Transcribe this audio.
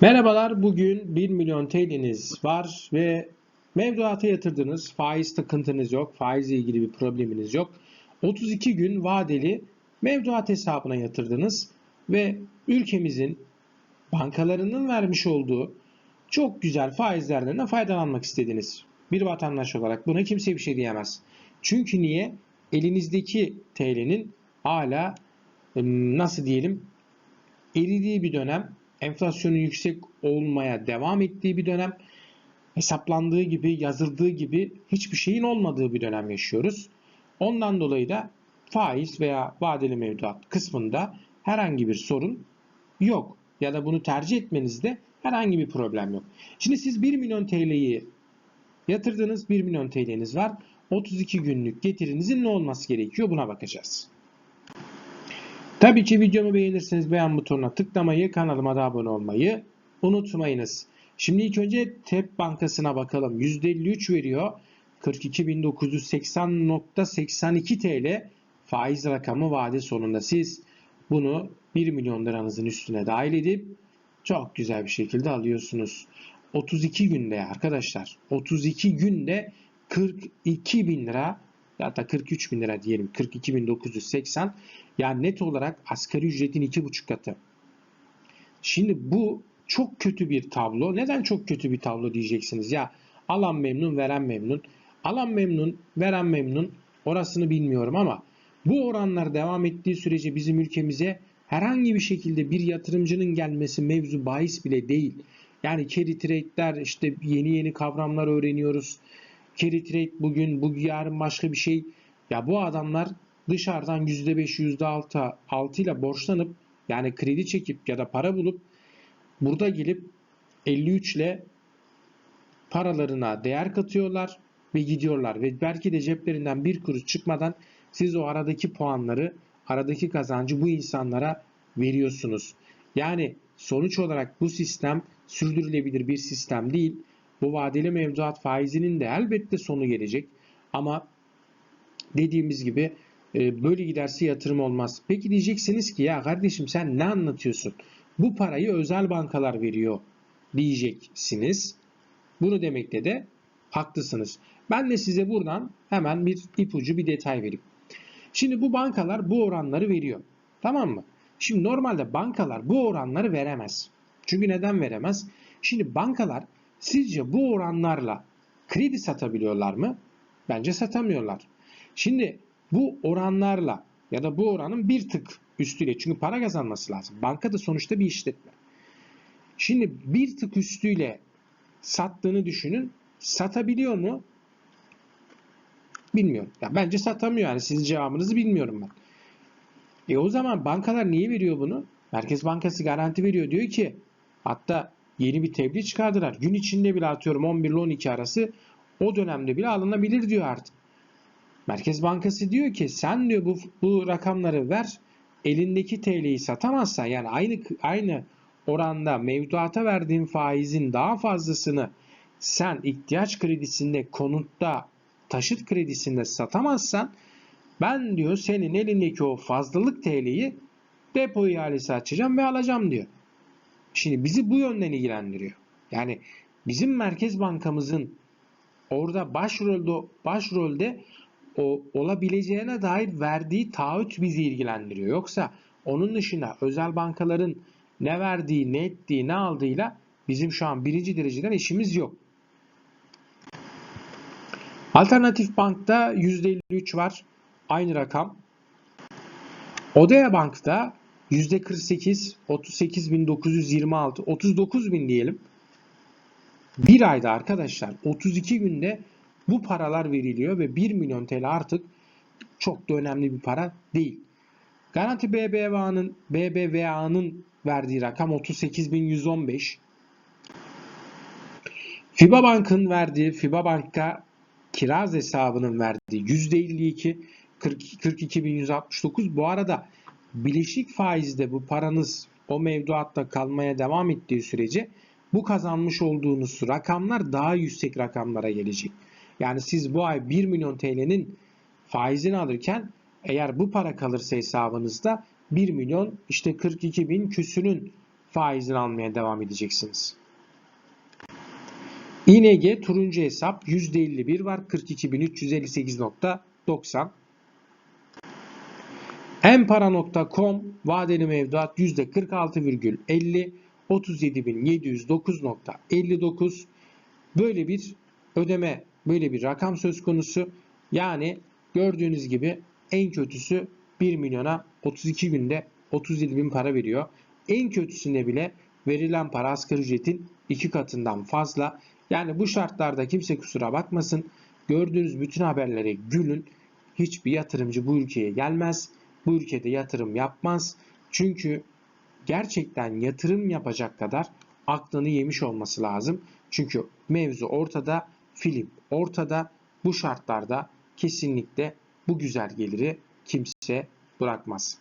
Merhabalar, bugün 1 milyon TL'niz var ve mevduata yatırdınız. Faiz takıntınız yok, faizle ilgili bir probleminiz yok. 32 gün vadeli mevduat hesabına yatırdınız ve ülkemizin bankalarının vermiş olduğu çok güzel faizlerden de faydalanmak istediniz. Bir vatandaş olarak buna kimse bir şey diyemez. Çünkü niye? Elinizdeki TL'nin hala ım, nasıl diyelim eridiği bir dönem, enflasyonun yüksek olmaya devam ettiği bir dönem, hesaplandığı gibi, yazıldığı gibi hiçbir şeyin olmadığı bir dönem yaşıyoruz. Ondan dolayı da faiz veya vadeli mevduat kısmında herhangi bir sorun yok. Ya da bunu tercih etmenizde herhangi bir problem yok. Şimdi siz 1 milyon TL'yi yatırdınız, 1 milyon TL'niz var. 32 günlük getirinizin ne olması gerekiyor buna bakacağız. Tabii ki videomu beğenirseniz beğen butonuna tıklamayı, kanalıma da abone olmayı unutmayınız. Şimdi ilk önce TEP Bankası'na bakalım. %53 veriyor. 42.980.82 TL faiz rakamı vade sonunda siz bunu 1 milyon liranızın üstüne dahil edip çok güzel bir şekilde alıyorsunuz. 32 günde arkadaşlar 32 günde 42 bin lira da 43 bin lira diyelim 42.980 yani net olarak asgari ücretin 2,5 katı. Şimdi bu çok kötü bir tablo. Neden çok kötü bir tablo diyeceksiniz. Ya alan memnun, veren memnun. Alan memnun, veren memnun. Orasını bilmiyorum ama bu oranlar devam ettiği sürece bizim ülkemize herhangi bir şekilde bir yatırımcının gelmesi mevzu bahis bile değil. Yani carry trade'ler işte yeni yeni kavramlar öğreniyoruz. Carry trade bugün, bugün yarın başka bir şey. Ya bu adamlar dışarıdan %5, %6 6 ile borçlanıp yani kredi çekip ya da para bulup burada gelip 53 ile paralarına değer katıyorlar ve gidiyorlar ve belki de ceplerinden bir kuruş çıkmadan siz o aradaki puanları, aradaki kazancı bu insanlara veriyorsunuz. Yani sonuç olarak bu sistem sürdürülebilir bir sistem değil. Bu vadeli mevduat faizinin de elbette sonu gelecek. Ama dediğimiz gibi e, böyle giderse yatırım olmaz. Peki diyeceksiniz ki ya kardeşim sen ne anlatıyorsun? Bu parayı özel bankalar veriyor diyeceksiniz. Bunu demekte de haklısınız. Ben de size buradan hemen bir ipucu bir detay vereyim. Şimdi bu bankalar bu oranları veriyor. Tamam mı? Şimdi normalde bankalar bu oranları veremez. Çünkü neden veremez? Şimdi bankalar sizce bu oranlarla kredi satabiliyorlar mı? Bence satamıyorlar. Şimdi bu oranlarla ya da bu oranın bir tık üstüyle çünkü para kazanması lazım. Banka da sonuçta bir işletme. Şimdi bir tık üstüyle sattığını düşünün. Satabiliyor mu? Bilmiyorum. Ya bence satamıyor yani sizin cevabınızı bilmiyorum ben. E o zaman bankalar niye veriyor bunu? Merkez Bankası garanti veriyor. Diyor ki hatta yeni bir tebliğ çıkardılar. Gün içinde bile atıyorum 11 ile 12 arası o dönemde bile alınabilir diyor artık. Merkez Bankası diyor ki sen diyor bu, bu rakamları ver elindeki TL'yi satamazsan yani aynı aynı oranda mevduata verdiğin faizin daha fazlasını sen ihtiyaç kredisinde konutta taşıt kredisinde satamazsan ben diyor senin elindeki o fazlalık TL'yi depo ihalesi açacağım ve alacağım diyor. Şimdi bizi bu yönden ilgilendiriyor. Yani bizim Merkez Bankamızın orada başrolde başrolde o olabileceğine dair verdiği taahhüt bizi ilgilendiriyor. Yoksa onun dışında özel bankaların ne verdiği, ne ettiği, ne aldığıyla bizim şu an birinci dereceden işimiz yok. Alternatif Bank'ta %53 var. Aynı rakam. Odea Bank'ta %48, 38.926, 39.000 diyelim. Bir ayda arkadaşlar 32 günde bu paralar veriliyor ve 1 milyon TL artık çok da önemli bir para değil. Garanti BBVA'nın BBVA'nın verdiği rakam 38.115. FIBA Bank'ın verdiği FIBA Bank'a kiraz hesabının verdiği %52 42.169. Bu arada bileşik faizde bu paranız o mevduatta kalmaya devam ettiği sürece bu kazanmış olduğunuz rakamlar daha yüksek rakamlara gelecek. Yani siz bu ay 1 milyon TL'nin faizini alırken eğer bu para kalırsa hesabınızda 1 milyon işte 42 bin küsünün faizini almaya devam edeceksiniz. ING turuncu hesap %51 var 42.358.90. Empara.com vadeli mevduat %46,50 37.709.59 böyle bir ödeme böyle bir rakam söz konusu. Yani gördüğünüz gibi en kötüsü 1 milyona 32 günde 37 bin para veriyor. En kötüsünde bile verilen para asgari ücretin iki katından fazla. Yani bu şartlarda kimse kusura bakmasın. Gördüğünüz bütün haberlere gülün. Hiçbir yatırımcı bu ülkeye gelmez. Bu ülkede yatırım yapmaz. Çünkü gerçekten yatırım yapacak kadar aklını yemiş olması lazım. Çünkü mevzu ortada, film ortada. Bu şartlarda kesinlikle bu güzel geliri kimse bırakmaz.